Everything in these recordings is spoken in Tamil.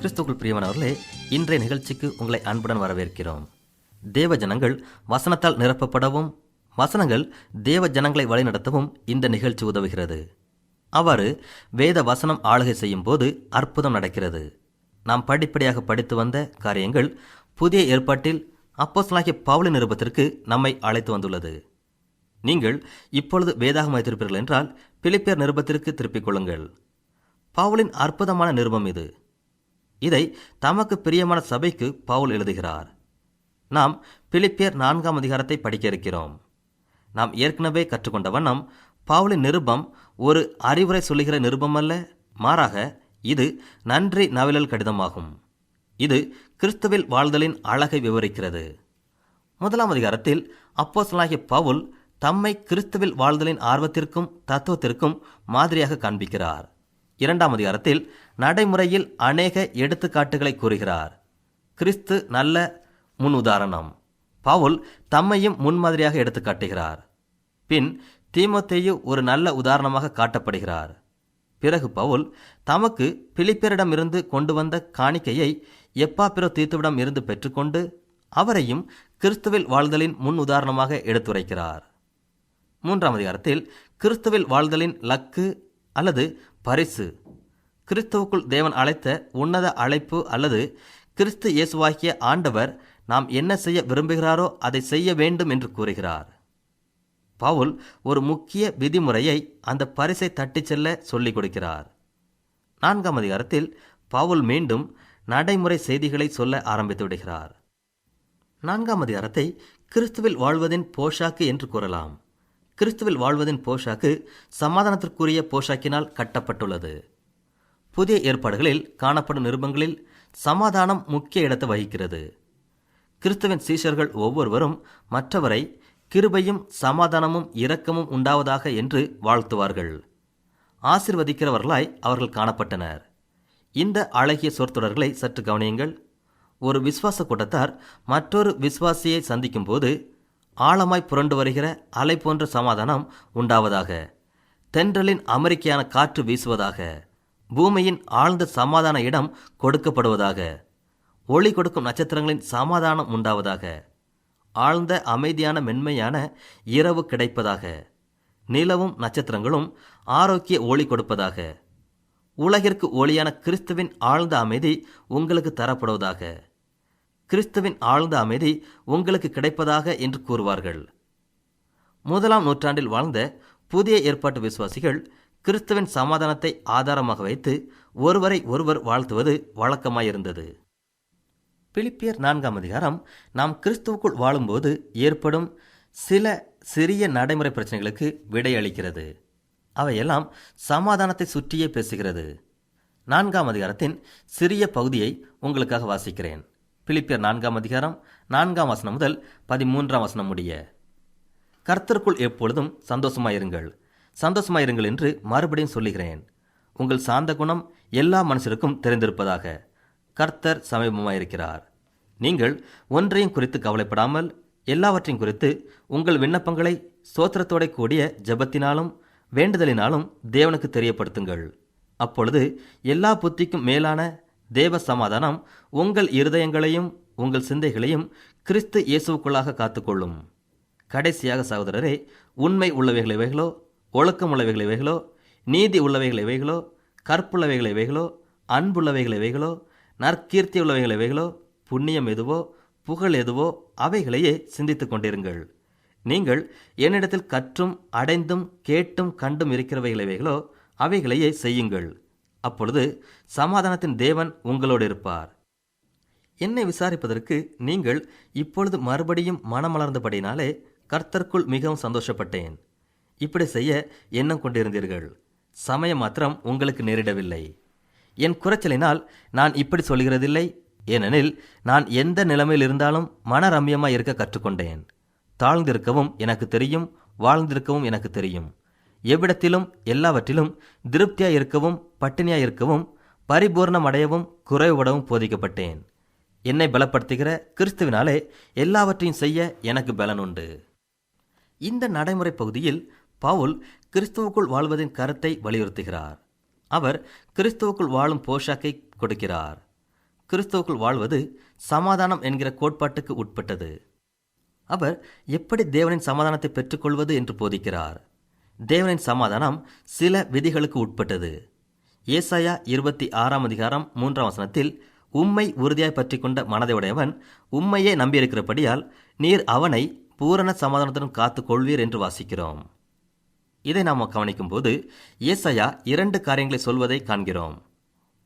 கிறிஸ்துக்குள் பிரியமானவர்களே இன்றைய நிகழ்ச்சிக்கு உங்களை அன்புடன் வரவேற்கிறோம். தேவ ஜனங்கள் வசனத்தால் நிரப்பப்படவும் வசனங்கள் தேவ ஜனங்களை வழிநடத்தவும் இந்த நிகழ்ச்சி உதவுகிறது. அவ்வாறு வேத வசனம் ஆளுகை செய்யும் போது அற்புதம் நடக்கிறது. நாம் படிப்படியாக படித்து வந்த காரியங்கள் புதிய ஏற்பாட்டில் அப்போஸ்லாகிய பவுளி நிருபத்திற்கு நம்மை அழைத்து வந்துள்ளது. நீங்கள் இப்பொழுது வேதாகம் வைத்திருப்பீர்கள் என்றால் பிலிப்பியர் நிருபத்திற்கு திருப்பிக் கொள்ளுங்கள். பவுலின் அற்புதமான நிருபம் இது. இதை தமக்கு பிரியமான சபைக்கு பவுல் எழுதுகிறார். நாம் பிலிப்பியர் நான்காம் அதிகாரத்தை படிக்க இருக்கிறோம். நாம் ஏற்கனவே கற்றுக்கொண்ட வண்ணம் பவுலின் நிருபம் ஒரு அறிவுரை சொல்லுகிற நிருபம் அல்ல மாறாக இது நன்றி நவிழல் கடிதமாகும். இது கிறிஸ்துவில் வாழ்தலின் அழகை விவரிக்கிறது. முதலாம் அதிகாரத்தில் அப்போசலாகிய பவுல் தம்மை கிறிஸ்துவில் வாழ்தலின் ஆர்வத்திற்கும் தத்துவத்திற்கும் மாதிரியாக காண்பிக்கிறார். இரண்டாம் அதிகாரத்தில் நடைமுறையில் அநேக எடுத்துக்காட்டுகளை கூறுகிறார். கிறிஸ்து நல்ல முன் உதாரணம். பவுல் தம்மையும் முன்மாதிரியாக எடுத்துக்காட்டுகிறார் பின் தீமோத்தேயு ஒரு நல்ல உதாரணமாக காட்டப்படுகிறார். பிறகு பவுல் தமக்கு பிலிப்பியரிடமிருந்து கொண்டு வந்த காணிக்கையை எப்பாப்பிரோ தீத்துவிடம் இருந்து பெற்றுக்கொண்டு அவரையும் கிறிஸ்துவில் வாழ்தலின் முன் உதாரணமாக எடுத்துரைக்கிறார். மூன்றாம் அதிகாரத்தில் கிறிஸ்துவில் வாழ்தலின் லக்கு அல்லது பரிசு. கிறிஸ்துவுக்குள் தேவன் அழைத்த உன்னத அழைப்பு அல்லது கிறிஸ்து இயேசுவாகிய ஆண்டவர் நாம் என்ன செய்ய விரும்புகிறாரோ அதை செய்ய வேண்டும் என்று கூறுகிறார். பவுல் ஒரு முக்கிய விதிமுறையை அந்த பரிசை தட்டிச் செல்ல சொல்லிக் கொடுக்கிறார். நான்காம் அதிகாரத்தில் பவுல் மீண்டும் நடைமுறை செய்திகளை சொல்ல ஆரம்பித்து விடுகிறார். நான்காம் அதிகாரத்தை கிறிஸ்துவில் வாழ்வதின் போஷாக்கு என்று கூறலாம். கிறிஸ்துவில் வாழ்வதின் போஷாக்கு சமாதானத்திற்குரிய போஷாக்கினால் கட்டப்பட்டுள்ளது. புதிய ஏற்பாடுகளில் காணப்படும் நிருபங்களில் சமாதானம் முக்கிய இடத்தை வகிக்கிறது. கிறிஸ்துவின் சீஷர்கள் ஒவ்வொருவரும் மற்றவரை கிருபையும் சமாதானமும் இரக்கமும் உண்டாவதாக என்று வாழ்த்துவார்கள். ஆசிர்வதிக்கிறவர்களாய் அவர்கள் காணப்பட்டனர். இந்த அழகிய சொற்தொடர்களை சற்று கவனியுங்கள். ஒரு விசுவாச கூட்டத்தார் மற்றொரு விசுவாசியை சந்திக்கும் போது ஆழமாய் புரண்டு வருகிற அலை போன்ற சமாதானம் உண்டாவதாக. தென்றலின் அமெரிக்கையான காற்று வீசுவதாக. பூமியின் ஆழ்ந்த சமாதான இடம் கொடுக்கப்படுவதாக. ஒளி கொடுக்கும் நட்சத்திரங்களின் சமாதானம் உண்டாவதாக. ஆழ்ந்த அமைதியான மென்மையான இரவு கிடைப்பதாக. நிலவும் நட்சத்திரங்களும் ஆரோக்கிய ஒளி கொடுப்பதாக. உலகிற்கு ஒளியான கிறிஸ்துவின் ஆழ்ந்த அமைதி உங்களுக்கு தரப்படுவதாக. கிறிஸ்துவின் ஆழ்ந்த அமைதி உங்களுக்கு கிடைப்பதாக என்று கூறுவார்கள். முதலாம் நூற்றாண்டில் வாழ்ந்த புதிய ஏற்பாட்டு விசுவாசிகள் கிறிஸ்துவின் சமாதானத்தை ஆதாரமாக வைத்து ஒருவரை ஒருவர் வாழ்த்துவது வழக்கமாயிருந்தது. பிலிப்பியர் நான்காம் அதிகாரம் நாம் கிறிஸ்துவுக்குள் வாழும்போது ஏற்படும் சில சிறிய நடைமுறை பிரச்சனைகளுக்கு விடையளிக்கிறது அவையெல்லாம் சமாதானத்தை சுற்றியே பேசுகிறது. நான்காம் அதிகாரத்தின் சிறிய பகுதியை உங்களுக்காக வாசிக்கிறேன். பிலிப்பியர் நான்காம் அதிகாரம் நான்காம் வசனம் முதல் பதிமூன்றாம் வசனம் முடிய கர்த்தருக்குள் எப்பொழுதும் சந்தோஷமாயிருங்கள். சந்தோஷமாயிருங்கள் என்று மறுபடியும் சொல்லுகிறேன். உங்கள் சாந்த குணம் எல்லா மனுஷருக்கும் தெரிந்திருப்பதாக கர்த்தர் சமீபமாயிருக்கிறார். நீங்கள் ஒன்றையும் குறித்து கவலைப்படாமல் எல்லாவற்றையும் குறித்து உங்கள் விண்ணப்பங்களை சோத்திரத்தோட கூடிய ஜெபத்தினாலும் வேண்டுதலினாலும் தேவனுக்கு தெரியப்படுத்துங்கள். அப்பொழுது எல்லா புத்திக்கும் மேலான தேவ சமாதானம் உங்கள் இருதயங்களையும் உங்கள் சிந்தைகளையும் கிறிஸ்து இயேசுவுக்குள்ளாக காத்துக்கொள்ளும். கடைசியாக சகோதரரே உண்மை உள்ளவைகள் இவைகளோ ஒழுக்கம் உள்ளவைகள் இவைகளோ நீதி உள்ளவைகள் இவைகளோ கற்புள்ளவைகள் இவைகளோ அன்புள்ளவைகள் இவைகளோ நற்கீர்த்தி உள்ளவைகள் இவைகளோ புண்ணியம் எதுவோ புகழ் எதுவோ அவைகளையே சிந்தித்துக் கொண்டிருங்கள். நீங்கள் என்னிடத்தில் கற்றும் அடைந்தும் கேட்டும் கண்டும் இருக்கிறவைகள் இவைகளோ அவைகளையே செய்யுங்கள். அப்பொழுது சமாதானத்தின் தேவன் உங்களோடு இருப்பார். என்னை விசாரிப்பதற்கு நீங்கள் இப்பொழுது மறுபடியும் மனமலர்ந்தபடினாலே கர்த்தருக்குள் மிகவும் சந்தோஷப்பட்டேன். இப்படி செய்ய எண்ணம் கொண்டிருந்தீர்கள். சமயம் மாத்திரம் உங்களுக்கு நேரிடவில்லை. என் குறைச்சலினால் நான் இப்படி சொல்கிறதில்லை. ஏனெனில் நான் எந்த நிலைமையில் இருந்தாலும் மன ரம்யமாக இருக்க கற்றுக்கொண்டேன். தாழ்ந்திருக்கவும் எனக்கு தெரியும் வாழ்ந்திருக்கவும் எனக்கு தெரியும். எவ்விடத்திலும் எல்லாவற்றிலும் திருப்தியாய் இருக்கவும் பட்டினியாய் இருக்கவும் பரிபூர்ணம் அடையவும் குறைவுபடவும் போதிக்கப்பட்டேன். என்னை பலப்படுத்துகிற கிறிஸ்துவினாலே எல்லாவற்றையும் செய்ய எனக்கு பலன் உண்டு இந்த நடைமுறை பகுதியில் பவுல் கிறிஸ்துவுக்குள் வாழ்வதின் கருத்தை வலியுறுத்துகிறார். அவர் கிறிஸ்துவுக்குள் வாழும் போஷாக்கை கொடுக்கிறார். கிறிஸ்துவுக்குள் வாழ்வது சமாதானம் என்கிற கோட்பாட்டுக்கு உட்பட்டது. அவர் எப்படி தேவனின் சமாதானத்தை பெற்றுக்கொள்வது என்று போதிக்கிறார். தேவனின் சமாதானம் சில விதிகளுக்கு உட்பட்டது. ஏசாயா இருபத்தி ஆறாம் அதிகாரம் மூன்றாம் வசனத்தில் உம்மை உறுதியாய் பற்றி கொண்ட மனதையுடையவன் உம்மையே நம்பியிருக்கிறபடியால் நீர் அவனை பூரண சமாதானத்துடன் காத்து கொள்வீர் என்று வாசிக்கிறோம். இதை நாம் கவனிக்கும்போது ஏசையா இரண்டு காரியங்களை சொல்வதை காண்கிறோம்.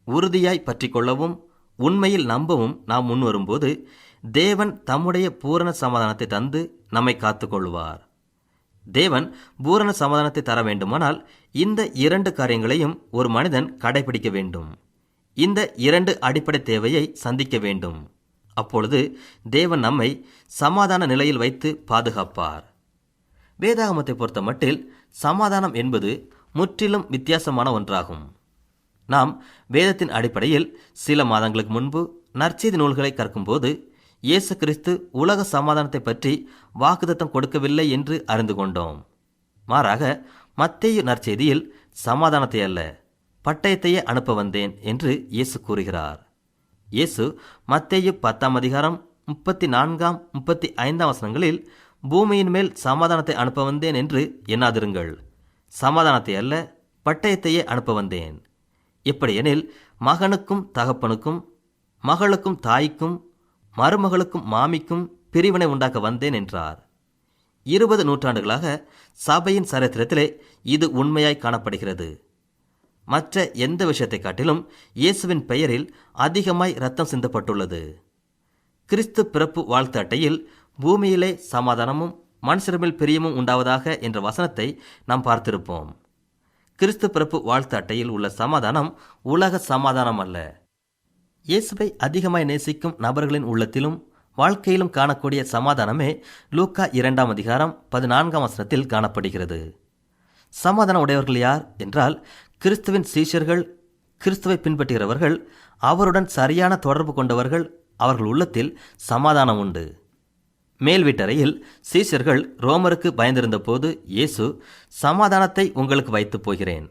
உறுதியாய் பற்றி கொள்ளவும் உண்மையில் நம்பவும் நாம் முன்வரும்போது தேவன் தம்முடைய பூரண சமாதானத்தை தந்து நம்மை காத்துக்கொள்வார். தேவன் பூரண சமாதானத்தை தர வேண்டுமானால் இந்த இரண்டு காரியங்களையும் ஒரு மனிதன் கடைபிடிக்க வேண்டும். இந்த இரண்டு அடிப்படை தேவையை சந்திக்க வேண்டும். அப்பொழுது தேவன் நம்மை சமாதான நிலையில் வைத்து பாதுகாப்பார். வேதாகமத்தை பொறுத்த மட்டில் சமாதானம் என்பது முற்றிலும் வித்தியாசமான ஒன்றாகும். நாம் வேதத்தின் அடிப்படையில் சில மாதங்களுக்கு முன்பு நற்செய்தி நூல்களை கற்கும்போது இயேசு கிறிஸ்து உலக சமாதானத்தை பற்றி வாக்குதத்தம் கொடுக்கவில்லை என்று அறிந்து கொண்டோம். மாறாக மத்தேயு நற்செய்தியில் சமாதானத்தை அல்ல பட்டயத்தையே அனுப்ப வந்தேன் என்று இயேசு கூறுகிறார். இயேசு மத்தேயு பத்தாம் அதிகாரம் முப்பத்தி நான்காம் முப்பத்தி ஐந்தாம் வசனங்களில் பூமியின் மேல் சமாதானத்தை அனுப்ப வந்தேன் என்று எண்ணாதிருங்கள். சமாதானத்தை அல்ல பட்டயத்தையே அனுப்ப வந்தேன். எப்படியெனில் மகனுக்கும் தகப்பனுக்கும் மகளுக்கும் தாய்க்கும் மருமகளுக்கும் மாமிக்கும் பிரிவினை உண்டாக்க வந்தேன் என்றார். இருபது நூற்றாண்டுகளாக சபையின் சரித்திரத்திலே இது உண்மையாய் காணப்படுகிறது. மற்ற எந்த விஷயத்தை காட்டிலும் இயேசுவின் பெயரில் அதிகமாய் ரத்தம் சிந்தப்பட்டுள்ளது. கிறிஸ்து பிறப்பு வாழ்த்து அட்டையில் பூமியிலே சமாதானமும் மனுஷரமில் பிரியமும் உண்டாவதாக என்ற வசனத்தை நாம் பார்த்திருப்போம். கிறிஸ்து பிறப்பு வாழ்த்து அட்டையில் உள்ள சமாதானம் உலக சமாதானம் அல்ல இயேசுவை அதிகமாய் நேசிக்கும் நபர்களின் உள்ளத்திலும் வாழ்க்கையிலும் காணக்கூடிய சமாதானமே லூக்கா இரண்டாம் அதிகாரம் பதினான்காம் வசனத்தில் காணப்படுகிறது. சமாதானம் உடையவர்கள் யார் என்றால் கிறிஸ்துவின் சீஷர்கள் கிறிஸ்துவை பின்பற்றுகிறவர்கள் அவருடன் சரியான தொடர்பு கொண்டவர்கள் அவர்கள் உள்ளத்தில் சமாதானம் உண்டு. மேல் வீட்டறையில் சீஷர்கள் ரோமருக்கு பயந்திருந்த போது இயேசு சமாதானத்தை உங்களுக்கு வைத்துப் போகிறேன்.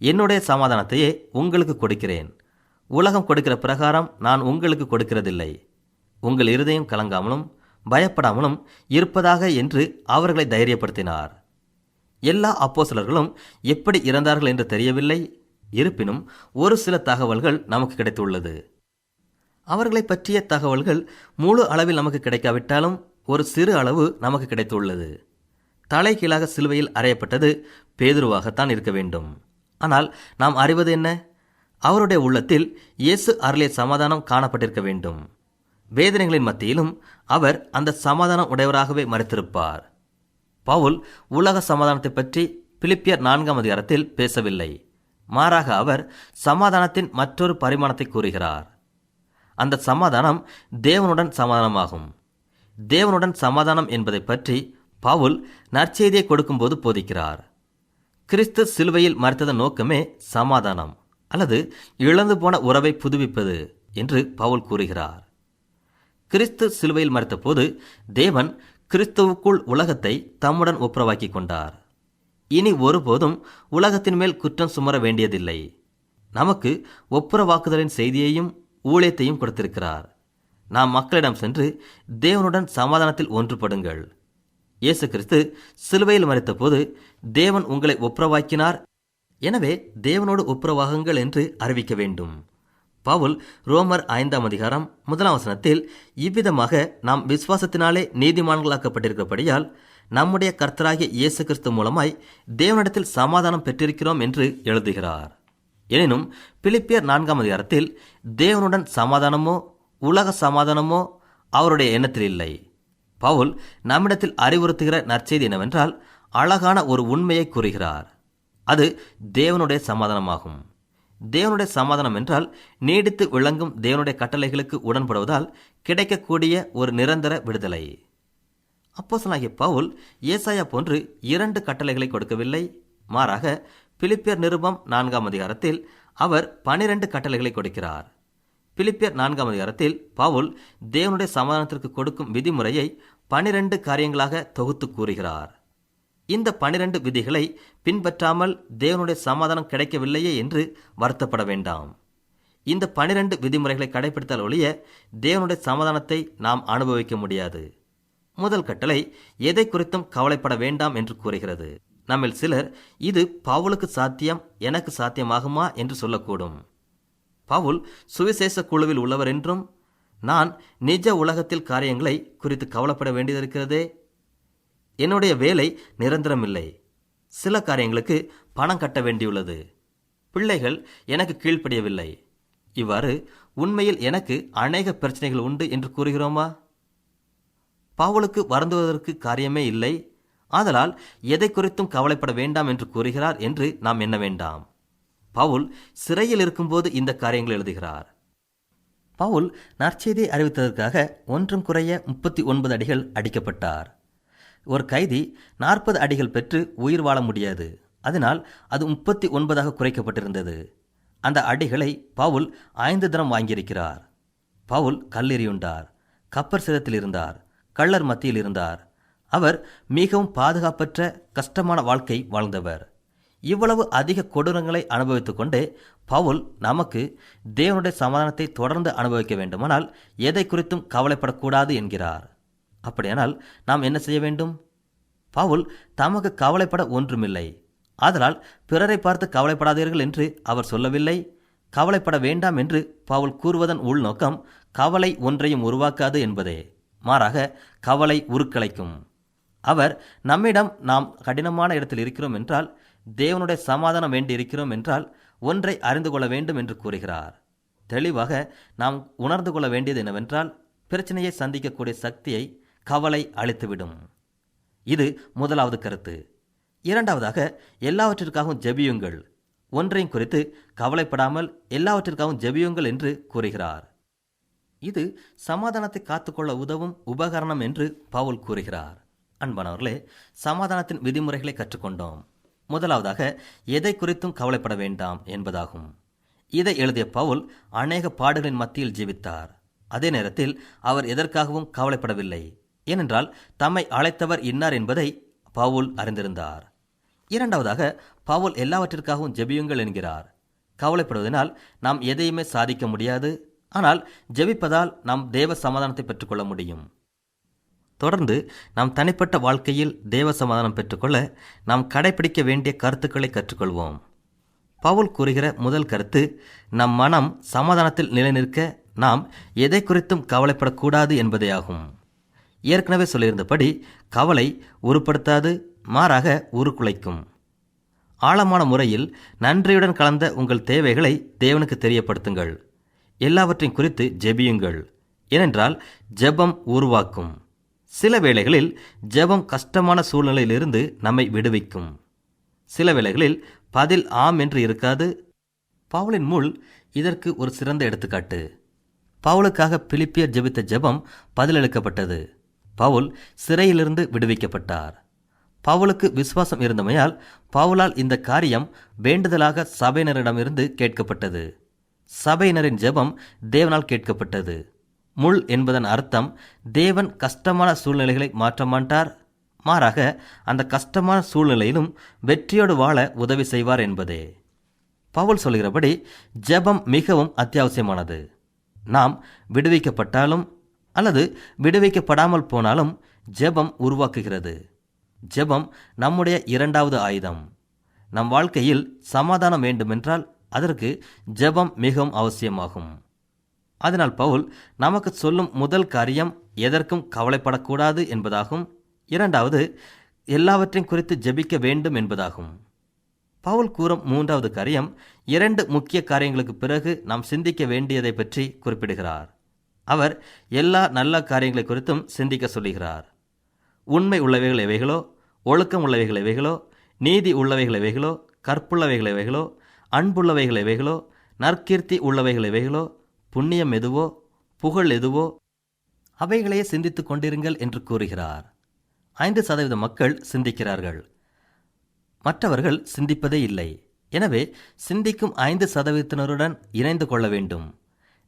என்னுடைய சமாதானத்தையே உங்களுக்கு கொடுக்கிறேன். உலகம் கொடுக்கிற பிரகாரம் நான் உங்களுக்கு கொடுக்கிறதில்லை. உங்கள் இருதயம் கலங்காமலும் பயப்படாமலும் இருப்பதாக என்று அவர்களை தைரியப்படுத்தினார். எல்லா அப்போசலர்களும் எப்படி இறந்தார்கள் என்று தெரியவில்லை. இருப்பினும் ஒரு சில தகவல்கள் நமக்கு கிடைத்துள்ளது. அவர்களை பற்றிய தகவல்கள் முழு அளவில் நமக்கு கிடைக்காவிட்டாலும் ஒரு சிறு அளவு நமக்கு கிடைத்துள்ளது. தலைகீழாக சிலுவையில் அறையப்பட்டது பேதுருவாகத்தான் இருக்க வேண்டும். ஆனால் நாம் அறிவது என்ன? அவருடைய உள்ளத்தில் இயேசு அருளிய சமாதானம் காணப்பட்டிருக்க வேண்டும். வேதனைகளின் மத்தியிலும் அவர் அந்த சமாதானம் உடையவராகவே மறைத்திருப்பார். பவுல் உலக சமாதானத்தை பற்றி பிலிப்பியர் நான்காம் அதிகாரத்தில் பேசவில்லை. மாறாக அவர் சமாதானத்தின் மற்றொரு பரிமாணத்தை கூறுகிறார். அந்த சமாதானம் தேவனுடன் சமாதானமாகும். தேவனுடன் சமாதானம் என்பதை பற்றி பவுல் நற்செய்தியை கொடுக்கும்போது போதிக்கிறார். கிறிஸ்து சிலுவையில் மறைத்ததன் நோக்கமே சமாதானம். அல்லது இழந்து போன உறவை புதுப்பிப்பது என்று பவுல் கூறுகிறார். கிறிஸ்து சிலுவையில் மறைத்தபோது தேவன் கிறிஸ்துவுக்குள் உலகத்தை தம்முடன் ஒப்புரவாக்கி கொண்டார். இனி ஒருபோதும் உலகத்தின் மேல் குற்றம் சுமர வேண்டியதில்லை. நமக்கு ஒப்புரவாக்குதலின் செய்தியையும் ஊழியத்தையும் கொடுத்திருக்கிறார். நாம் மக்களிடம் சென்று தேவனுடன் சமாதானத்தில் ஒன்றுபடுங்கள். இயேசு கிறிஸ்து சிலுவையில் மறைத்தபோது தேவன் உங்களை ஒப்புரவாக்கினார் எனவே தேவனோடு ஒப்புரவாகுங்கள் என்று அறிவிக்க வேண்டும். பவுல் ரோமர் ஐந்தாம் அதிகாரம் முதலாம் வசனத்தில் இவ்விதமாக நாம் விசுவாசத்தினாலே நீதிமான்களாக்கப்பட்டிருக்கிறபடியால் நம்முடைய கர்த்தராகிய இயேசு கிறிஸ்து மூலமாய் தேவனிடத்தில் சமாதானம் பெற்றிருக்கிறோம் என்று எழுதுகிறார். எனினும் பிலிப்பியர் நான்காம் அதிகாரத்தில் தேவனுடன் சமாதானமோ உலக சமாதானமோ அவருடைய எண்ணத்தில் இல்லை. பவுல் நம்மிடத்தில் அறிவுறுத்துகிற நற்செய்தி என்னவென்றால் அழகான ஒரு உண்மையை கூறுகிறார். அது தேவனுடைய சமாதானமாகும். தேவனுடைய சமாதானம் என்றால் நீடித்து விளங்கும் தேவனுடைய கட்டளைகளுக்கு உடன்படுவதால் கிடைக்கக்கூடிய ஒரு நிரந்தர விடுதலை. அப்போசனாகிய பவுல் ஏசாயா போன்று இரண்டு கட்டளைகளை கொடுக்கவில்லை. மாறாக பிலிப்பியர் நிருபம் நான்காம் அதிகாரத்தில் அவர் பனிரெண்டு கட்டளைகளை கொடுக்கிறார். பிலிப்பியர் நான்காம் அதிகாரத்தில் பவுல் தேவனுடைய சமாதானத்திற்கு கொடுக்கும் விதிமுறையை பனிரெண்டு காரியங்களாக தொகுத்து கூறுகிறார். இந்த பனிரெண்டு விதிகளை பின்பற்றாமல் தேவனுடைய சமாதானம் கிடைக்கவில்லையே என்று வருத்தப்பட வேண்டாம். இந்த பனிரெண்டு விதிமுறைகளை கடைபிடித்தால் ஒழிய தேவனுடைய சமாதானத்தை நாம் அனுபவிக்க முடியாது. முதல் கட்டளை எதை குறித்தும் கவலைப்பட வேண்டாம் என்று கூறுகிறது. நம்மில் சிலர் இது பவுலுக்கு சாத்தியம் எனக்கு சாத்தியமாகுமா என்று சொல்லக்கூடும். பவுல் சுவிசேஷ குழுவில் உள்ளவர் என்றும் நான் நிஜ உலகத்தில் காரியங்களை குறித்து கவலைப்பட வேண்டியதிருக்கிறதே என்னுடைய வேலை நிரந்தரமில்லை. சில காரியங்களுக்கு பணம் கட்ட வேண்டியுள்ளது. பிள்ளைகள் எனக்கு கீழ்ப்படியவில்லை. இவ்வாறு உண்மையில் எனக்கு அநேக பிரச்சனைகள் உண்டு என்று கூறுகிறோமா? பவுலுக்கு வருந்துவதற்கு காரியமே இல்லை. ஆதலால் எதை குறித்தும் கவலைப்பட வேண்டாம் என்று கூறுகிறார் என்று நாம் எண்ண வேண்டாம். பவுல் சிறையில் இருக்கும்போது இந்த காரியங்கள் எழுதுகிறார். பவுல் நற்செய்தியை அறிவித்ததற்காக ஒன்றும் குறைய முப்பத்தி ஒன்பது அடிகள் அடிக்கப்பட்டார். ஒரு கைதி நாற்பது அடிகள் பெற்று உயிர் வாழ முடியாது. அதனால் அது முப்பத்தி ஒன்பதாக குறைக்கப்பட்டிருந்தது. அந்த அடிகளை பவுல் ஐந்து தினம் வாங்கியிருக்கிறார். பவுல் கல்லெறியுண்டார். கப்பர் சிரத்தில் இருந்தார். கள்ளர் மத்தியில் இருந்தார். அவர் மிகவும் பாதுகாப்பற்ற கஷ்டமான வாழ்க்கை வாழ்ந்தவர். இவ்வளவு அதிக கொடூரங்களை அனுபவித்துக் கொண்டே பவுல் நமக்கு தேவனுடைய சமாதானத்தை தொடர்ந்து அனுபவிக்க வேண்டுமானால் எதை குறித்தும் கவலைப்படக்கூடாது என்கிறார். அப்படியானால் நாம் என்ன செய்ய வேண்டும்? பவுல் தமக்கு கவலைப்பட ஒன்றுமில்லை. அதனால் பிறரை பார்த்து கவலைப்படாதீர்கள் என்று அவர் சொல்லவில்லை. கவலைப்பட வேண்டாம் என்று பவுல் கூறுவதன் உள்நோக்கம் கவலை ஒன்றையும் உருவாக்காது என்பதே. மாறாக கவலை உருக்கலைக்கும். அவர் நம்மிடம் நாம் கடினமான இடத்தில் இருக்கிறோம் என்றால் தேவனுடைய சமாதானம் வேண்டி இருக்கிறோம் என்றால் ஒன்றை அறிந்து கொள்ள வேண்டும் என்று கூறுகிறார். தெளிவாக நாம் உணர்ந்து கொள்ள வேண்டியது என்னவென்றால் பிரச்சனையை சந்திக்கக்கூடிய சக்தியை கவலை அழித்துவிடும் இது முதலாவது கருத்து. இரண்டாவதாக எல்லாவற்றிற்காகவும் ஜெபியுங்கள். ஒன்றையும் குறித்து கவலைப்படாமல் எல்லாவற்றிற்காகவும் ஜெபியுங்கள் என்று கூறுகிறார். இது சமாதானத்தை காத்துக்கொள்ள உதவும் உபகரணம் என்று பவுல் கூறுகிறார். அன்பானவர்களே சமாதானத்தின் விதிமுறைகளை கற்றுக்கொண்டோம். முதலாவதாக எதை குறித்தும் கவலைப்பட வேண்டாம் என்பதாகும். இதை எழுதிய பவுல் அநேக பாடுகளின் மத்தியில் ஜீவித்தார். அதே நேரத்தில் அவர் எதற்காகவும் கவலைப்படவில்லை. ஏனென்றால் தம்மை அழைத்தவர் இன்னார் என்பதை பவுல் அறிந்திருந்தார். இரண்டாவதாக பவுல் எல்லாவற்றிற்காகவும் ஜெபியுங்கள் என்கிறார். கவலைப்படுவதனால் நாம் எதையுமே சாதிக்க முடியாது. ஆனால் ஜெபிப்பதால் நாம் தேவ சமாதானத்தை பெற்றுக்கொள்ள முடியும். தொடர்ந்து நாம் தனிப்பட்ட வாழ்க்கையில் தேவ சமாதானம் பெற்றுக்கொள்ள நாம் கடைபிடிக்க வேண்டிய கருத்துக்களை கற்றுக்கொள்வோம். பவுல் கூறுகிற முதல் கருத்து நம் மனம் சமாதானத்தில் நிலைநிற்க நாம் எதை குறித்தும் கவலைப்படக்கூடாது என்பதேயாகும் ஏற்கனவே சொல்லியிருந்தபடி கவலை உருப்படுத்தாது மாறாக உருக்குலைக்கும். ஆழமான முறையில் நன்றியுடன் கலந்த உங்கள் தேவைகளை தேவனுக்கு தெரியப்படுத்துங்கள். எல்லாவற்றையும் குறித்து ஜெபியுங்கள். ஏனென்றால் ஜெபம் உருவாக்கும். சில வேளைகளில் ஜெபம் கஷ்டமான சூழ்நிலையிலிருந்து நம்மை விடுவிக்கும். சில வேளைகளில் பதில் ஆம் என்று இருக்காது. பவுலின் முள் இதற்கு ஒரு சிறந்த எடுத்துக்காட்டு. பவுலுக்காக பிலிப்பியர் ஜெபித்த ஜெபம் பதிலளிக்கப்பட்டது. பவுல் சிறையிலிருந்து விடுவிக்கப்பட்டார். பவுலுக்கு விசுவாசம் இருந்தமையால் பவுலால் இந்த காரியம் வேண்டுதலாக சபையினரிடமிருந்து கேட்கப்பட்டது. சபையினரின் ஜெபம் தேவனால் கேட்கப்பட்டது. முள் என்பதன் அர்த்தம் தேவன் கஷ்டமான சூழ்நிலைகளை மாற்ற மாட்டார். மாறாக அந்த கஷ்டமான சூழ்நிலையிலும் வெற்றியோடு வாழ உதவி செய்வார் என்பதே. பவுல் சொல்கிறபடி ஜெபம் மிகவும் அத்தியாவசியமானது. நாம் விடுவிக்கப்பட்டாலும் அல்லது விடுவிக்கப்படாமல் போனாலும் ஜெபம் உருவாக்குகிறது. ஜெபம் நம்முடைய இரண்டாவது ஆயுதம். நம் வாழ்க்கையில் சமாதானம் வேண்டுமென்றால் அதற்கு ஜெபம் மிகவும் அவசியமாகும். அதனால் பவுல் நமக்கு சொல்லும் முதல் காரியம் எதற்கும் கவலைப்படக்கூடாது என்பதாகும். இரண்டாவது எல்லாவற்றையும் குறித்து ஜெபிக்க வேண்டும் என்பதாகும். பவுல் கூறும் மூன்றாவது காரியம் இரண்டு முக்கிய காரியங்களுக்கு பிறகு நாம் சிந்திக்க வேண்டியதை பற்றி குறிப்பிடுகிறார். அவர் எல்லா நல்ல காரியங்களை குறித்தும் சிந்திக்க சொல்லுகிறார். உண்மை உள்ளவைகள் எவைகளோ ஒழுக்கம் உள்ளவைகள் எவைகளோ நீதி உள்ளவைகள் எவைகளோ கற்புள்ளவைகள் எவைகளோ அன்புள்ளவைகள் எவைகளோ நற்கீர்த்தி உள்ளவைகள் எவைகளோ புண்ணியம் எதுவோ புகழ் எதுவோ அவைகளையே சிந்தித்துக் கொண்டிருங்கள் என்று கூறுகிறார். ஐந்து சதவீத மக்கள் சிந்திக்கிறார்கள். மற்றவர்கள் சிந்திப்பதே இல்லை. எனவே சிந்திக்கும் ஐந்து சதவீதத்தினருடன் இணைந்து கொள்ள வேண்டும்.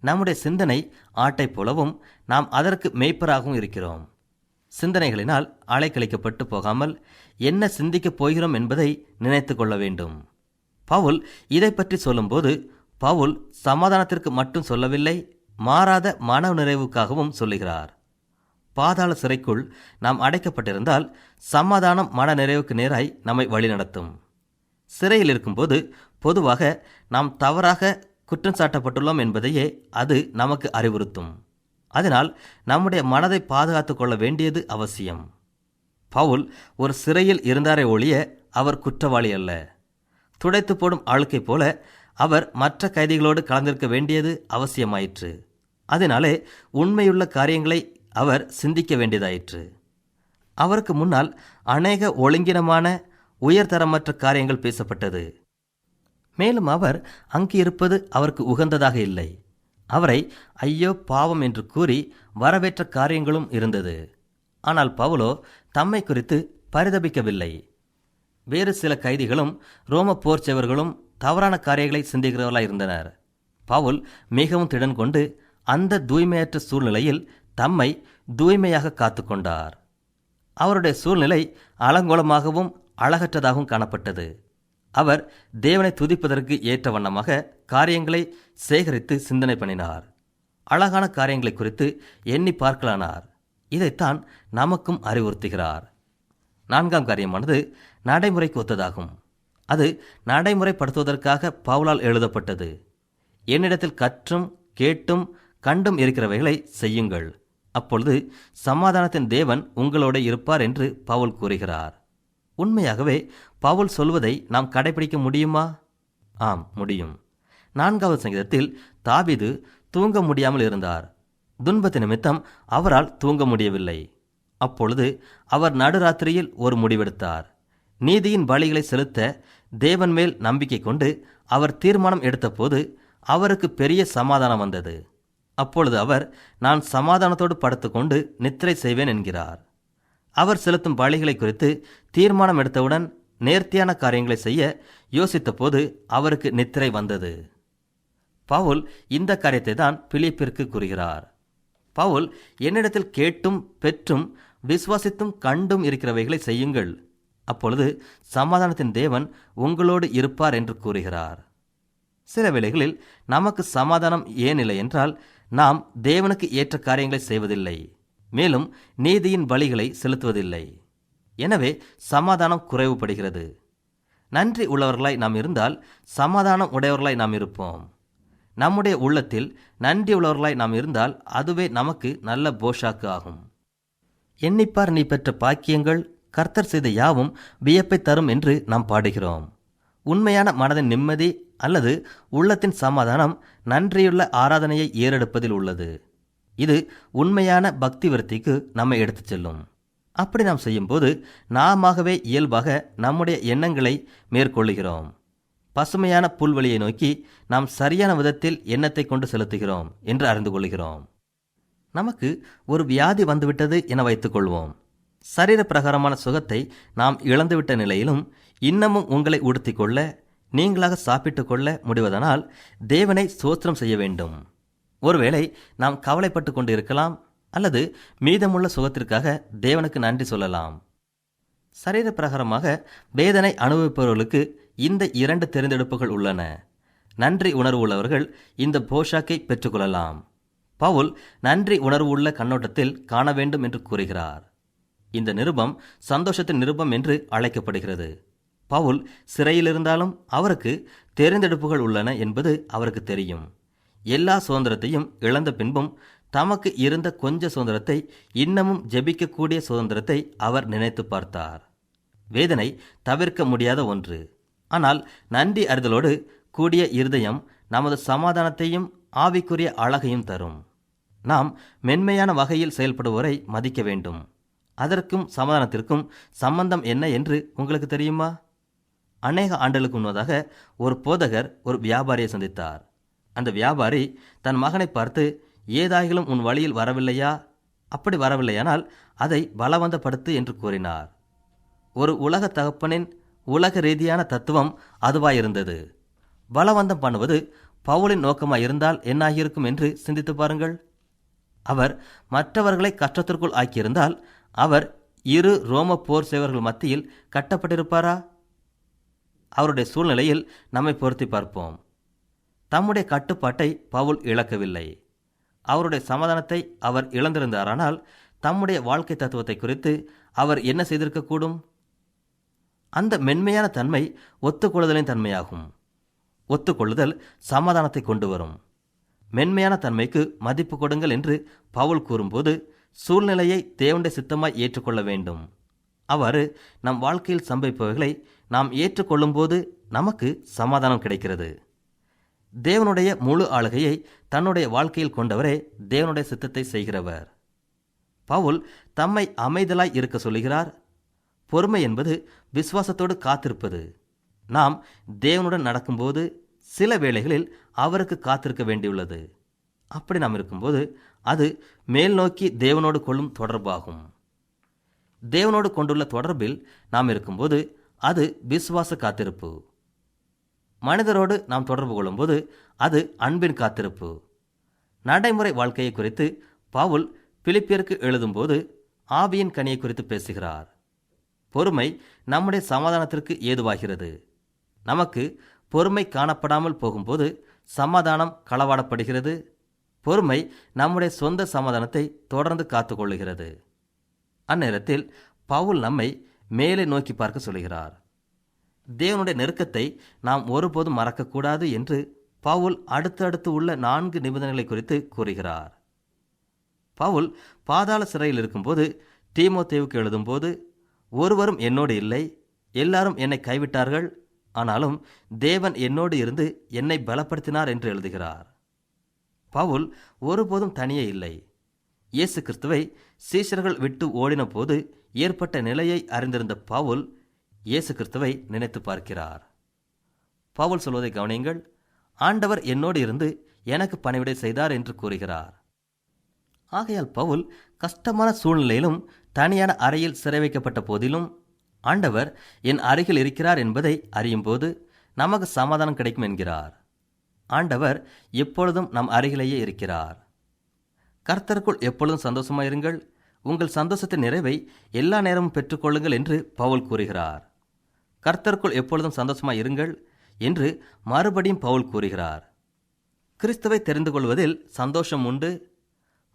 நம்முடைய சிந்தனை ஆட்டைப் போலவும் நாம் அதற்கு மெய்ப்பராகவும் இருக்கிறோம். சிந்தனைகளினால் அலைக்கழிக்கப்பட்டு போகாமல் என்ன சிந்திக்கப் போகிறோம் என்பதை நினைத்து கொள்ள வேண்டும். பவுல் இதை பற்றி சொல்லும்போது பவுல் சமாதானத்திற்கு மட்டும் சொல்லவில்லை மாறாத மன நிறைவுக்காகவும் சொல்லுகிறார். பாதாள சிறைக்குள் நாம் அடைக்கப்பட்டிருந்தால் சமாதானம் மன நிறைவுக்கு நேராய் நம்மை வழிநடத்தும். சிறையில் இருக்கும்போது பொதுவாக நாம் தவறாக குற்றம் சாட்டப்பட்டுள்ளோம் என்பதையே அது நமக்கு அறிவுறுத்தும். அதனால் நம்முடைய மனதை பாதுகாத்துக் கொள்ள வேண்டியது அவசியம். பவுல் ஒரு சிறையில் இருந்தாரே ஒழிய அவர் குற்றவாளி அல்ல. துடைத்து போடும் ஆளுக்கை போல அவர் மற்ற கைதிகளோடு கலந்திருக்க வேண்டியது அவசியமாயிற்று. அதனாலே உண்மையுள்ள காரியங்களை அவர் சிந்திக்க வேண்டியதாயிற்று. அவருக்கு முன்னால் அநேக ஒழுங்கினமான உயர்தரமற்ற காரியங்கள் பேசப்பட்டது. மேலும் அவர் அங்கு இருப்பது அவருக்கு உகந்ததாக இல்லை. அவரை ஐயோ பாவம் என்று கூறி வரவேற்ற காரியங்களும் இருந்தது. ஆனால் பவுலோ தம்மை குறித்து பரிதபிக்கவில்லை. வேறு சில கைதிகளும் ரோம போர்ச்சவர்களும் தவறான காரியங்களை சிந்திக்கிறவர்களாக இருந்தனர். பவுல் மிகவும் திடன் கொண்டு அந்த தூய்மையற்ற சூழ்நிலையில் தம்மை தூய்மையாக காத்துக்கொண்டார் அவருடைய சூழ்நிலை அலங்கோலமாகவும் அழகற்றதாகவும் காணப்பட்டது. அவர் தேவனை துதிப்பதற்கு ஏற்ற வண்ணமாக காரியங்களை சேகரித்து சிந்தனை பண்ணினார். அழகான காரியங்களை குறித்து எண்ணி பார்க்கலானார். இதைத்தான் நமக்கும் அறிவுறுத்துகிறார். நான்காம் காரியமானது நடைமுறைக்கு ஒத்ததாகும். அது நடைமுறைப்படுத்துவதற்காக பவுலால் எழுதப்பட்டது. என்னிடத்தில் கற்றும் கேட்டும் கண்டும் இருக்கிறவைகளை செய்யுங்கள். அப்பொழுது சமாதானத்தின் தேவன் உங்களோட இருப்பார் என்று பவுல் கூறுகிறார். உண்மையாகவே பவுல் சொல்வதை நாம் கடைபிடிக்க முடியுமா? ஆம் முடியும். நான்காவது சங்கீதத்தில் தாவிது தூங்க முடியாமல் இருந்தார். துன்பத்து நிமித்தம் அவரால் தூங்க முடியவில்லை. அப்பொழுது அவர் நடுராத்திரியில் ஒரு முடிவெடுத்தார். நீதியின் பலிகளை செலுத்த தேவன் மேல் நம்பிக்கை கொண்டு அவர் தீர்மானம் எடுத்தபோது அவருக்கு பெரிய சமாதானம் வந்தது. அப்பொழுது அவர் நான் சமாதானத்தோடு படுத்துக்கொண்டு நித்திரை செய்வேன் என்கிறார். அவர் செலுத்தும் பலிகளை குறித்து தீர்மானம் எடுத்தவுடன் நேர்த்தியான காரியங்களை செய்ய யோசித்தபோது அவருக்கு நித்திரை வந்தது. பவுல் இந்த காரியத்தை தான் பிலிப்பிற்கு கூறுகிறார். பவுல் என்னிடத்தில் கேட்டும் பெற்றும் விசுவாசித்தும் கண்டும் இருக்கிறவைகளை செய்யுங்கள். அப்பொழுது சமாதானத்தின் தேவன் உங்களோடு இருப்பார் என்று கூறுகிறார். சில வேளைகளில் நமக்கு சமாதானம் ஏன் இல்லை என்றால் நாம் தேவனுக்கு ஏற்ற காரியங்களை செய்வதில்லை. மேலும் நீதியின் பலிகளை செலுத்துவதில்லை. எனவே சமாதானம் குறைவுபடுகிறது. நன்றி உள்ளவர்களாய் நாம் இருந்தால் சமாதானம் உடையவர்களாய் நாம் இருப்போம். நம்முடைய உள்ளத்தில் நன்றி உள்ளவர்களாய் நாம் இருந்தால் அதுவே நமக்கு நல்ல போஷாக்கு ஆகும். எண்ணிப்பார் நீ பெற்ற பாக்கியங்கள் கர்த்தர் செய்த யாவும் வியப்பை தரும் என்று நாம் பாடுகிறோம். உண்மையான மனதின் நிம்மதி அல்லது உள்ளத்தின் சமாதானம் நன்றியுள்ள ஆராதனையை ஏறெடுப்பதில் உள்ளது. இது உண்மையான பக்தி விருத்திக்கு நம்மை எடுத்துச் செல்லும். அப்படி நாம் செய்யும்போது நாமாகவே இயல்பாக நம்முடைய எண்ணங்களை மேற்கொள்ளுகிறோம். பசுமையான புல்வெளியை நோக்கி நாம் சரியான விதத்தில் எண்ணத்தை கொண்டு செலுத்துகிறோம் என்று அறிந்து கொள்கிறோம் நமக்கு ஒரு வியாதி வந்துவிட்டது என வைத்துக்கொள்வோம் சரீர பிரகாரமான சுகத்தை நாம் இழந்துவிட்ட நிலையிலும் இன்னமும் உங்களை உடுத்திக் கொள்ள நீங்களாக சாப்பிட்டுக் கொள்ள முடிவதனால் தேவனை சோத்திரம் செய்ய வேண்டும். ஒருவேளை நாம் கவலைப்பட்டு கொண்டு இருக்கலாம் அல்லது மீதமுள்ள சுகத்திற்காக தேவனுக்கு நன்றி சொல்லலாம். சரீர பிரகாரமாக வேதனை அனுபவிப்பவர்களுக்கு இந்த இரண்டு தேர்ந்தெடுப்புகள் உள்ளன. நன்றி உணர்வு உள்ளவர்கள் இந்த போஷாக்கை பெற்றுக்கொள்ளலாம். பவுல் நன்றி உணர்வு உள்ள கண்ணோட்டத்தில் காண வேண்டும் என்று கூறுகிறார். இந்த நிருபம் சந்தோஷத்தின் நிருபம் என்று அழைக்கப்படுகிறது. பவுல் சிறையில் இருந்தாலும் அவருக்கு தேர்ந்தெடுப்புகள் உள்ளன என்பது அவருக்கு தெரியும். எல்லா சுதந்திரத்தையும் இழந்த பின்பும் தமக்கு இருந்த கொஞ்ச சுதந்திரத்தை இன்னமும் ஜெபிக்கக்கூடிய சுதந்திரத்தை அவர் நினைத்து பார்த்தார். வேதனை தவிர்க்க முடியாத ஒன்று. ஆனால் நன்றி அறிதலோடு கூடிய இருதயம் நமது சமாதானத்தையும் ஆவிக்குரிய அழகையும் தரும். நாம் மென்மையான வகையில் செயல்படுவோரை மதிக்க வேண்டும். அதற்கும் சமாதானத்திற்கும் சம்பந்தம் என்ன என்று உங்களுக்கு தெரியுமா? அநேக ஆண்டுகளுக்கு முன்னதாக ஒரு போதகர் ஒரு வியாபாரியை சந்தித்தார். அந்த வியாபாரி தன் மகனை பார்த்து ஏதாயிலும் உன் வழியில் வரவில்லையா? அப்படி வரவில்லையானால் அதை பலவந்தப்படுத்து என்று கூறினார். ஒரு உலக தகப்பனின் உலக ரீதியான தத்துவம் அதுவாயிருந்தது. பலவந்தம் பண்ணுவது பவுலின் நோக்கமாக இருந்தால் என்னாகியிருக்கும் என்று சிந்தித்து பாருங்கள். அவர் மற்றவர்களை கஷ்டத்திற்குள் ஆக்கியிருந்தால் அவர் இரு ரோம போர் சேவர்கள் மத்தியில் கட்டப்பட்டிருப்பாரா? அவருடைய சூழ்நிலையில் நம்மை பொருத்தி பார்ப்போம். தம்முடைய கட்டுப்பாட்டை பவுல் இழக்கவில்லை. அவருடைய சமாதானத்தை அவர் இழந்திருந்தாரானால் தம்முடைய வாழ்க்கை தத்துவத்தை குறித்து அவர் என்ன செய்திருக்கக்கூடும்? அந்த மென்மையான தன்மை ஒத்துக்கொள்ளுதலின் தன்மையாகும். ஒத்துக்கொள்ளுதல் சமாதானத்தை கொண்டு வரும். மென்மையான தன்மைக்கு மதிப்பு கொடுங்கள் என்று பவுல் கூறும்போது சூழ்நிலையை தேவனுடைய சித்தமாய் ஏற்றுக்கொள்ள வேண்டும். அவ்வாறு நம் வாழ்க்கையில் சம்பவிப்பவர்களை நாம் ஏற்றுக்கொள்ளும்போது நமக்கு சமாதானம் கிடைக்கிறது. தேவனுடைய முழு ஆளுகையை தன்னுடைய வாழ்க்கையில் கொண்டவரே தேவனுடைய சித்தத்தை செய்கிறவர். பவுல் தம்மை அமைதலாய் இருக்க சொல்லுகிறார். பொறுமை என்பது விசுவாசத்தோடு காத்திருப்பது. நாம் தேவனுடன் நடக்கும்போது சில வேளைகளில் அவருக்கு காத்திருக்க வேண்டியுள்ளது. அப்படி நாம் இருக்கும்போது அது மேல் நோக்கி தேவனோடு கொள்ளும் தொடர்பாகும். தேவனோடு கொண்டுள்ள தொடர்பில் நாம் இருக்கும்போது அது விசுவாச காத்திருப்பு. மனிதரோடு நாம் தொடர்பு கொள்ளும்போது அது அன்பின் காத்திருப்பு. நடைமுறை வாழ்க்கையை குறித்து பவுல் பிலிப்பியருக்கு எழுதும்போது ஆவியின் கனியை குறித்து பேசுகிறார். பொறுமை நம்முடைய சமாதானத்திற்கு ஏதுவாகிறது. நமக்கு பொறுமை காணப்படாமல் போகும்போது சமாதானம் களவாடப்படுகிறது. பொறுமை நம்முடைய சொந்த சமாதானத்தை தொடர்ந்து காத்துக்கொள்ளுகிறது அந்நேரத்தில் பவுல் நம்மை மேலே நோக்கி பார்க்க சொல்கிறார். தேவனுடைய நெருக்கத்தை நாம் ஒருபோதும் மறக்கக்கூடாது என்று பவுல் அடுத்தடுத்து உள்ள நான்கு நிபந்தனைகளை குறித்து கூறுகிறார். பவுல் பாதாள சிறையில் இருக்கும்போது தீமோத்தேவுக்கு எழுதும்போது ஒருவரும் என்னோடு இல்லை எல்லாரும் என்னை கைவிட்டார்கள் ஆனாலும் தேவன் என்னோடு இருந்து என்னை பலப்படுத்தினார் என்று எழுதுகிறார். பவுல் ஒருபோதும் தனியே இல்லை. இயேசு கிறிஸ்துவை சீஷர்கள் விட்டு ஓடின போது ஏற்பட்ட நிலையை அறிந்திருந்த பவுல் இயேசு கிறிஸ்துவை நினைத்து பார்க்கிறார். பவுல் சொல்வதை கவனியுங்கள். ஆண்டவர் என்னோடு இருந்து எனக்கு பணிவிடை செய்தார் என்று கூறுகிறார். ஆகையால் பவுல் கஷ்டமான சூழ்நிலையிலும் தனியான அறையில் சிறை வைக்கப்பட்ட போதிலும் ஆண்டவர் என் அருகில் இருக்கிறார் என்பதை அறியும்போது நமக்கு சமாதானம் கிடைக்கும் என்கிறார். ஆண்டவர் எப்பொழுதும் நம் அருகிலேயே இருக்கிறார். கர்த்தருக்குள் எப்பொழுதும் சந்தோஷமாயிருங்கள். உங்கள் சந்தோஷத்தின் நிறைவை எல்லா நேரமும் பெற்றுக்கொள்ளுங்கள் என்று பவுல் கூறுகிறார். கர்த்தருக்குள் எப்பொழுதும் சந்தோஷமாக இருங்கள் என்று மறுபடியும் பவுல் கூறுகிறார். கிறிஸ்துவை தெரிந்து கொள்வதில் சந்தோஷம் உண்டு.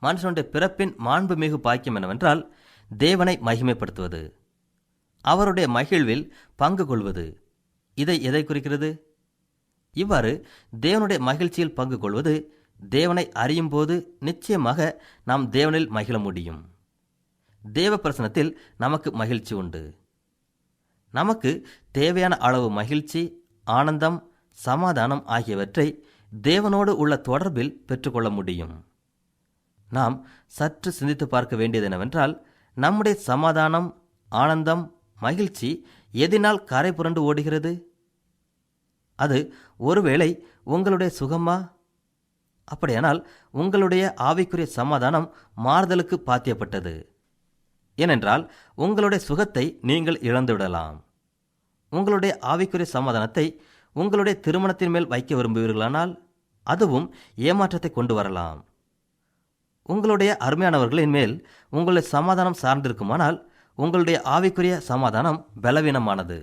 மனுஷனுடைய பிறப்பின் மாண்புமிகு பாக்கியம் என்னவென்றால் தேவனை மகிமைப்படுத்துவது. அவருடைய மகிழ்வில் பங்கு கொள்வது. இதை எதை குறிக்கிறது? இவ்வாறு தேவனுடைய மகிழ்ச்சியில் பங்கு கொள்வது தேவனை அறியும் போது நிச்சயமாக நாம் தேவனில் மகிழ முடியும். தேவ பிரசனத்தில் நமக்கு மகிழ்ச்சி உண்டு. நமக்கு தேவையான அளவு மகிழ்ச்சி ஆனந்தம் சமாதானம் ஆகியவற்றை தேவனோடு உள்ள தொடர்பில் பெற்றுக்கொள்ள முடியும். நாம் சற்று சிந்தித்து பார்க்க வேண்டியது என்னவென்றால் நம்முடைய சமாதானம் ஆனந்தம் மகிழ்ச்சி எதினால் கரை புரண்டு ஓடுகிறது? அது ஒருவேளை உங்களுடைய சுகமா? அப்படியானால் உங்களுடைய ஆவிக்குரிய சமாதானம் மாறுதலுக்கு பாத்தியப்பட்டது. ஏனென்றால் உங்களுடைய சுகத்தை நீங்கள் இழந்துவிடலாம். உங்களுடைய ஆவிக்குரிய சமாதானத்தை உங்களுடைய திருமணத்தின் மேல் வைக்க விரும்புவீர்களானால் அதுவும் ஏமாற்றத்தை கொண்டு வரலாம். உங்களுடைய அருமையானவர்களின் மேல் உங்களுடைய சமாதானம் சார்ந்திருக்குமானால் உங்களுடைய ஆவிக்குரிய சமாதானம் பலவீனமானது.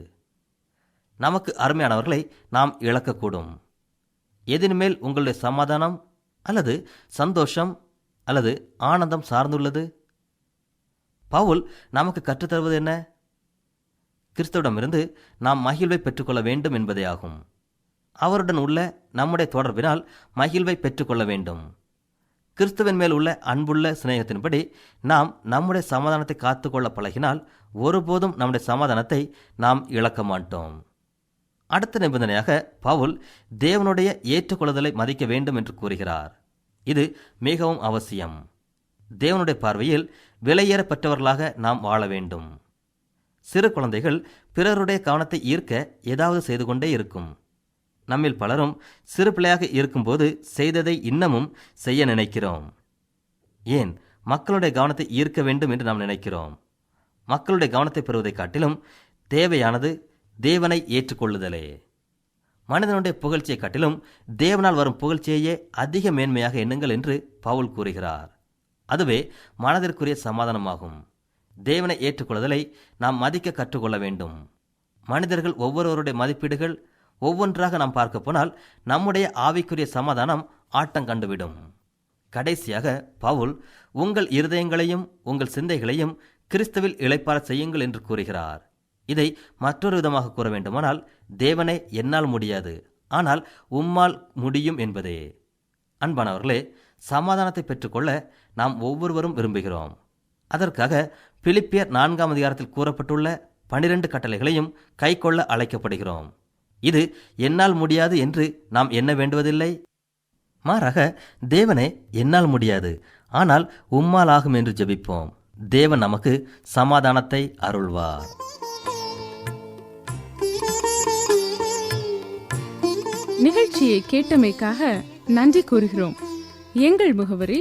நமக்கு அருமையானவர்களை நாம் இழக்கக்கூடும். எதின் மேல் உங்களுடைய சமாதானம் அல்லது சந்தோஷம் அல்லது ஆனந்தம் சார்ந்துள்ளது? பவுல் நமக்கு கற்றுத்தருவது என்ன? கிறிஸ்துவிடமிருந்து நாம் மகிழ்வை பெற்றுக்கொள்ள வேண்டும் என்பதே ஆகும். அவருடன் உள்ள நம்முடைய தொடர்பினால் மகிழ்வை பெற்றுக்கொள்ள வேண்டும். கிறிஸ்துவின் மேல் உள்ள அன்புள்ள சிநேகத்தின்படி நாம் நம்முடைய சமாதானத்தை காத்துக்கொள்ள பழகினால் ஒருபோதும் நம்முடைய சமாதானத்தை நாம் இழக்க மாட்டோம். அடுத்த நிபந்தனையாக பவுல் தேவனுடைய ஏற்றுக்கொள்ளுதலை மதிக்க வேண்டும் என்று கூறுகிறார். இது மிகவும் அவசியம். தேவனுடைய பார்வையில் விலையேறப்பட்டவர்களாக நாம் வாழ வேண்டும். சிறு குழந்தைகள் பிறருடைய கவனத்தை ஈர்க்க ஏதாவது செய்து கொண்டே இருக்கும். நம்மில் பலரும் சிறு பிள்ளையாக இருக்கும்போது செய்ததை இன்னமும் செய்ய நினைக்கிறோம். ஏன்? மக்களுடைய கவனத்தை ஈர்க்க வேண்டும் என்று நாம் நினைக்கிறோம். மக்களுடைய கவனத்தை பெறுவதைக் காட்டிலும் தேவையானது தேவனை ஏற்றுக்கொள்ளுதலே. மனிதனுடைய புகழ்ச்சியை காட்டிலும் தேவனால் வரும் புகழ்ச்சியையே அதிக மேன்மையாக எண்ணுங்கள் என்று பவுல் கூறுகிறார். அதுவே மனதிற்குரிய சமாதானமாகும். தேவனை ஏற்றுக்கொள்ளுதலை நாம் மதிக்க கற்றுக்கொள்ள வேண்டும். மனிதர்கள் ஒவ்வொருவருடைய மதிப்பீடுகள் ஒவ்வொன்றாக நாம் பார்க்க போனால் நம்முடைய ஆவிக்குரிய சமாதானம் ஆட்டம் கண்டுவிடும். கடைசியாக பவுல் உங்கள் இருதயங்களையும் உங்கள் சிந்தைகளையும் கிறிஸ்துவில் இழைப்பார செய்யுங்கள் என்று கூறுகிறார். இதை மற்றொரு விதமாக கூற வேண்டுமானால் தேவனை என்னால் முடியாது ஆனால் உம்மால் முடியும் என்பதே. அன்பானவர்களே சமாதானத்தை பெற்றுக்கொள்ள நாம் ஒவ்வொருவரும் விரும்புகிறோம். அதற்காக பிலிப்பியர் நான்காம் அதிகாரத்தில் கூறப்பட்டுள்ள பனிரெண்டு கட்டளைகளையும் கைக்கொள்ள அழைக்கப்படுகிறோம். இது என்னால் முடியாது என்று நாம் எண்ண வேண்டுவதில்லை. மாறாக தேவனே என்னால் முடியாது. ஆனால் உம்மால் ஆகும் என்று ஜெபிப்போம். தேவன் நமக்கு சமாதானத்தை அருள்வார். நிகழ்ச்சியை கேட்டமைக்காக நன்றி கூறுகிறோம். எங்கள் முகவரி